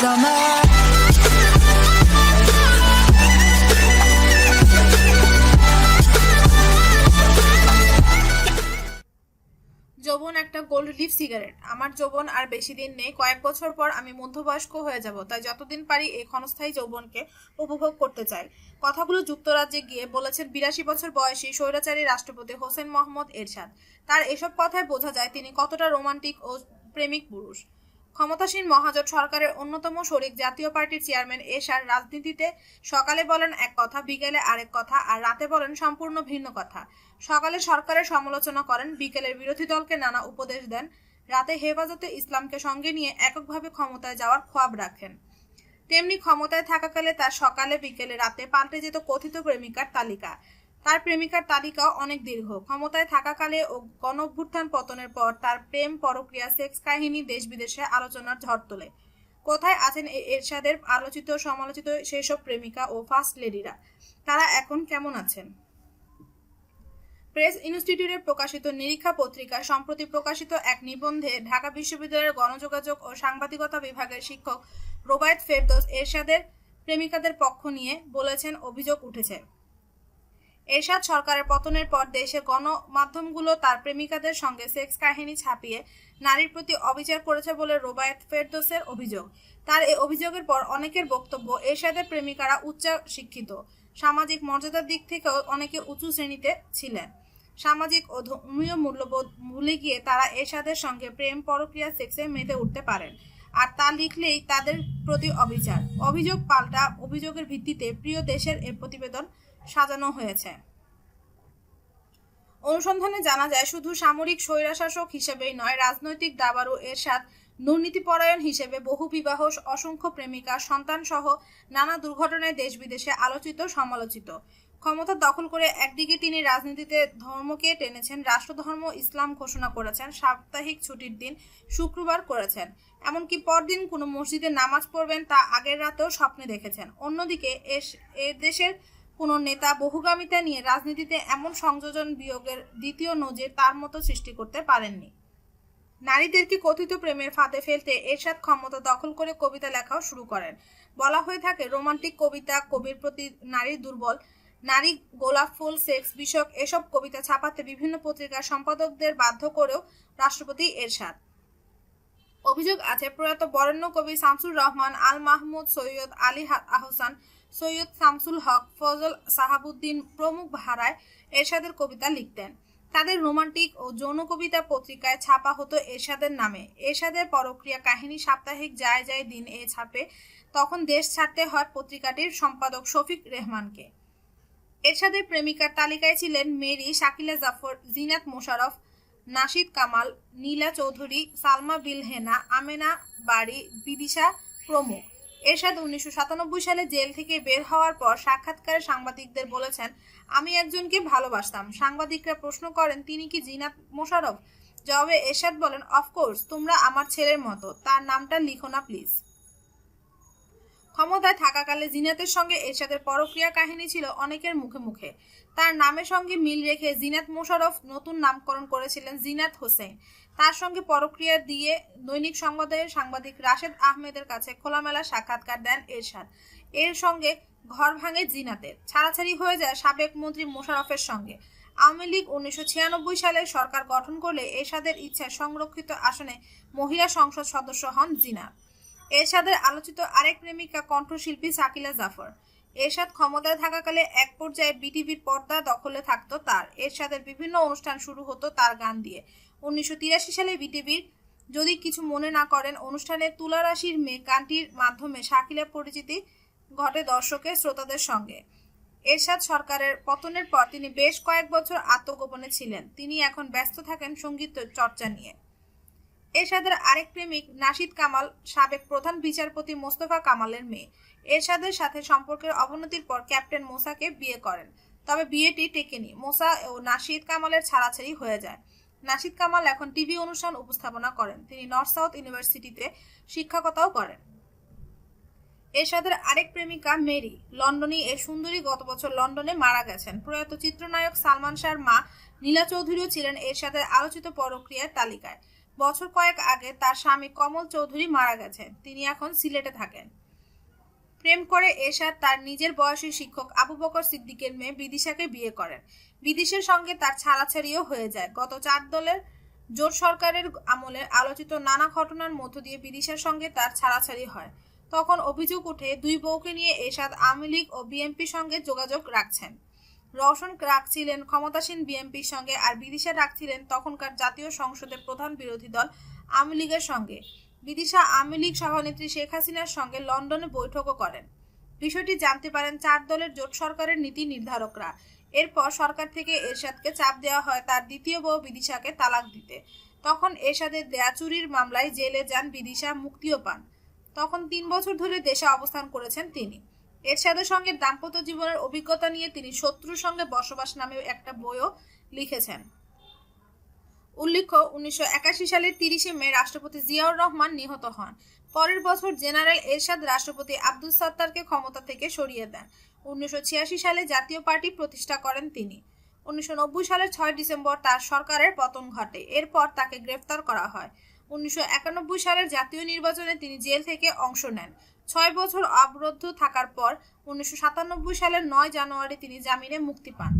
যৌবন একটা gold leaf cigarette আমার যৌবন আর বেশি দিন নেই। কয়েক বছর পর আমি মধ্যবয়স্ক হয়ে যাব, তাই যতদিন পারি এই ক্ষণস্থায়ী যৌবনকে উপভোগ করতে চাই। কথাগুলো যুক্তরাজ্যে গিয়ে বলেছেন বিরাশি বছর বয়সী স্বৈরাচারী রাষ্ট্রপতি হোসেন মোহাম্মদ এরশাদ। তার এসব কথায় বোঝা যায় তিনি কতটা রোমান্টিক ও প্রেমিক পুরুষ। ক্ষমতাসীন মহাজোট সরকারের অন্যতম শরিক জাতীয় পার্টির চেয়ারম্যান এশার রাজনীতিতে সকালে বলেন এক কথা, বিকেলে আরেক কথা আর রাতে বলেন সম্পূর্ণ ভিন্ন কথা। সকালে সরকারের সমালোচনা করেন, বিকেলের বিরোধী দলকে নানা উপদেশ দেন, রাতে হেফাজতে ইসলামকে সঙ্গে নিয়ে এককভাবে ক্ষমতায় যাওয়ার খোয়াব রাখেন। তেমনি ক্ষমতায় থাকাকালে তার সকালে, বিকেলে রাতে পাল্টে যেত কথিত প্রেমিকার তালিকা। তার প্রেমিকার তালিকাও অনেক দীর্ঘ। ক্ষমতায় থাকাকালে ও গণ অভ্যুত্থান পতনের পর তার প্রেম, পরক্রিয়া, সেক্স কাহিনী দেশ বিদেশে আলোচনার ঝড় তোলে। কোথায় আছেন এরশাদের আলোচিত, সমালোচিত সেসব প্রেমিকা ও ফার্স্ট লেডিরা? তারা এখন কেমন আছেন? প্রেস ইনস্টিটিউটে প্রকাশিত নিরীক্ষা পত্রিকা সম্প্রতি প্রকাশিত এক নিবন্ধে ঢাকা বিশ্ববিদ্যালয়ের গণযোগাযোগ ও সাংবাদিকতা বিভাগের শিক্ষক রোবায়ত ফেরদোস এরশাদের প্রেমিকাদের পক্ষ নিয়ে বলেছেন, অভিযোগ উঠেছে। এরশাদ সরকারের পতনের পর দেশে গণমাধ্যমগুলো তার প্রেমিকাদের সঙ্গে সেক্স কাহিনী ছাপিয়ে নারীর প্রতি অবিচার করেছে বলে রোবায়েত ফেরদোসের অভিযোগ। তার এই অভিযোগের পর অনেকের বক্তব্য, এরশাদের প্রেমিকারা উচ্চ শিক্ষিত, সামাজিক মর্যাদার দিক থেকেও অনেকে উঁচু শ্রেণীতে ছিলেন। সামাজিক ও ধর্মীয় মূল্যবোধ ভুলে গিয়ে তারা এরশাদের সঙ্গে প্রেম, পরক্রিয়া, সেক্সে মেতে উঠতে পারেন আর তা লিখলেই তাদের প্রতি অবিচার। অভিযোগ পাল্টা, অভিযোগের ভিত্তিতে প্রিয় দেশের এ প্রতিবেদন সাজানো হয়েছে। অনুসন্ধানে জানা যায়, শুধু সামরিক স্বৈরাশাসক হিসেবেই নয়, রাজনৈতিক দাবারু এরশাদ, দুর্নীতিপরায়ণ হিসেবে বহু বিবাহ অসংখ্য প্রেমিকা সন্তান সহ নানা দুর্ঘটনায় দেশ বিদেশে আলোচিত, সমালোচিত। ক্ষমতা দখল করে একদিকে তিনি রাজনীতিতে ধর্মকে টেনেছেন, রাষ্ট্রধর্ম ইসলাম ঘোষণা করেছেন, সাপ্তাহিক ছুটির দিন শুক্রবার করেছেন। এমনকি পরদিন কোনো মসজিদে নামাজ পড়বেন তা আগের রাতেও স্বপ্নে দেখেছেন। অন্যদিকে এ দেশের কোনো নেতা বহুগামিতা নিয়ে রাজনীতিতে এমন সংযোজন বিয়োগের দ্বিতীয় নজির তার মতো সৃষ্টি করতে পারেননি। নারীদেরকে কথিত প্রেমের ফাঁদে ফেলতে এরশাদ ক্ষমতা দখল করে কবিতা লেখাও শুরু করেন। বলা হয়ে থাকে, রোমান্টিক কবিতা, কবির প্রতি নারী দুর্বল, নারী গোলাপ ফুল, সেক্স বিষয়ক এসব কবিতা ছাপাতে বিভিন্ন পত্রিকার সম্পাদকদের বাধ্য করেও রাষ্ট্রপতি এরশাদ। অভিযোগ আছে, প্রয়াত বরেণ্য কবি শামসুর রহমান, আল মাহমুদ সৈয়দ আলী আহসান সৈয়দ শামসুল হক ফজল সাহাবুদ্দিন প্রমুখ ভাড়ায় এরশাদের কবিতা লিখতেন। তাদের রোমান্টিক ও যৌন কবিতা পত্রিকায় ছাপা হতো এরশাদের নামে। এরশাদের পরক্রিয়া কাহিনী সাপ্তাহিক যায় যায় দিন এ ছাপে। তখন দেশ ছাড়তে হয় পত্রিকাটির সম্পাদক শফিক রেহমানকে। এরশাদের প্রেমিকার তালিকায় ছিলেন মেরি, শাকিলা জাফর, জিনাত মোশারফ নাশিদ কামাল, নীলা চৌধুরী, সালমা বিল হেনা, আমেনা বাড়ি বিদিশা প্রমুখ। এরশাদ উনিশশো সাতানব্বই সালে জেল থেকে বের হওয়ার পর সাক্ষাৎকারে সাংবাদিকদের বলেছেন, আমি একজনকে ভালোবাসতাম। সাংবাদিকরা প্রশ্ন করেন, তিনি কি জিনাত মোশারফ জবাবে এরশাদ বলেন অফকোর্স তোমরা আমার ছেলের মতো। তার নামটা লিখো না, প্লিজ। ক্ষমতায় থাকাকালে জিনাতের সঙ্গে এরশাদের পরক্রিয়া কাহিনী ছিল অনেকের মুখে মুখে। তার নামের সঙ্গে মিল রেখে জিনাত মোশারফ নতুন নামকরণ করেছিলেন জিনাত হোসেন। তার সঙ্গে পরক্রিয়া দিয়ে দৈনিক সংবাদের সাংবাদিক রাশেদ আহমেদের কাছে খোলামেলা সাক্ষাৎকার দেন এরশাদ। এর সঙ্গে ঘর ভাঙে জিনাতের ছাড়াছাড়ি হয়ে যায় সাবেক মন্ত্রী মোশারফের সঙ্গে। আওয়ামী লীগ উনিশশো ছিয়ানব্বই সালে সরকার গঠন করলে এরশাদের ইচ্ছায় সংরক্ষিত আসনে মহিলা সংসদ সদস্য হন জিনাত এরশাদের আলোচিত আরেক প্রেমিকা কণ্ঠশিল্পী সাকিলা জাফর। এরশাদ ক্ষমতায় থাকাকালে এক পর্যায়ে বিটিভির পর্দা দখলে থাকতো তার। এরশাদের বিভিন্ন অনুষ্ঠান শুরু হতো তার গান দিয়ে। উনিশশো তিরাশি সালে বিটিভির যদি কিছু মনে না করেন, অনুষ্ঠানে তুলা রাশির মেয়ে গানটির মাধ্যমে শাকিলা পরিচিতি ঘটে দর্শকের শ্রোতাদের সঙ্গে। এরশাদ সরকারের পতনের পর তিনি বেশ কয়েক বছর আত্মগোপনে ছিলেন। তিনি এখন ব্যস্ত থাকেন সংগীত চর্চা নিয়ে। এরশাদের আরেক প্রেমিক নাশিদ কামাল, সাবেক প্রধান বিচারপতি মোস্তফা কামালের মেয়ে। এরশাদের সাথে সম্পর্কের অবনতির পর ক্যাপ্টেন মোসাকে বিয়ে করেন। তবে বিয়েটি টেকেনি। মোসা ও নাশিদ কামালের ছাড়াছাড়ি হয়ে যায়। নাশিদ কামাল এখন টিভি অনুষ্ঠান উপস্থাপনা করেন। তিনি নর্থ সাউথ ইউনিভার্সিটিতে শিক্ষকতাও করেন। এরশাদের আরেক প্রেমিকা মেরি। লন্ডনে এ সুন্দরী গত বছর লন্ডনে মারা গেছেন। প্রয়াত চিত্রনায়ক সালমান শাহর মা নীলা চৌধুরীও ছিলেন এরশাদের আলোচিত পরক্রিয়ার তালিকায়। বছর কয়েক আগে তার স্বামী কমল চৌধুরী মারা গেছেন। তিনি এখন সিলেটে থাকেন। প্রেম করে এরশাদ তার নিজের বয়সী শিক্ষক আবু বকর সিদ্দিকের মেয়ে বিদিশাকে বিয়ে করেন। বিদিশের সঙ্গে তার ছাড়াছাড়িও হয়ে যায়। গত চার দলের জোট সরকারের আমলে আলোচিত নানা ঘটনার মধ্য দিয়ে বিদিশার সঙ্গে তার ছাড়াছাড়ি হয়। তখন অভিযোগ উঠে দুই বউকে নিয়ে এরশাদ আওয়ামী লীগ ও বিএনপির সঙ্গে যোগাযোগ রাখছেন। রওশন রাখছিলেন ক্ষমতাসীন বিএনপির সঙ্গে আর বিদিশা রাখছিলেন তখনকার জাতীয় সংসদের প্রধান বিরোধী দল আওয়ামী লীগের সঙ্গে। বিদিশা আওয়ামী লীগ সভানেত্রী শেখ হাসিনার সঙ্গে লন্ডনে বৈঠকও করেন। বিষয়টি জানতে পারেন চার দলের জোট সরকারের নীতি নির্ধারকরা। এরপর সরকার থেকে এরশাদকে চাপ দেওয়া হয় তার দ্বিতীয় বউ বিদিশাকে তালাক দিতে। তখন এরশাদের দেয়া চুরির মামলায় জেলে যান বিদিশা, মুক্তিও পান। তখন তিন বছর ধরে দেশে অবস্থান করেছেন তিনি। এরশাদের সঙ্গে দাম্পত্য জীবনের অভিজ্ঞতা নিয়ে তিনি শত্রুর সঙ্গে বসবাস নামে একটা বইও লিখেছেন। উল্লেখ্য, উনিশশো একাশি সালের তিরিশে মে রাষ্ট্রপতি জিয়াউর রহমান নিহত হন। পরের বছর জেনারেল এরশাদ রাষ্ট্রপতি আব্দুল সাত্তারকে ক্ষমতা থেকে সরিয়ে দেন। উনিশশো ছিয়াশি সালে জাতীয় পার্টি প্রতিষ্ঠা করেন তিনি। উনিশশো নব্বই সালের ছয় ডিসেম্বর তার সরকারের পতন ঘটে। এরপর তাকে গ্রেফতার করা হয়। উনিশশো একানব্বই সালের জাতীয় নির্বাচনে তিনি জেল থেকে অংশ নেন। ছয় বছর অবরুদ্ধ থাকার পর উনিশশো সাতানব্বই সালের নয় জানুয়ারি তিনি জামিনে মুক্তি পান।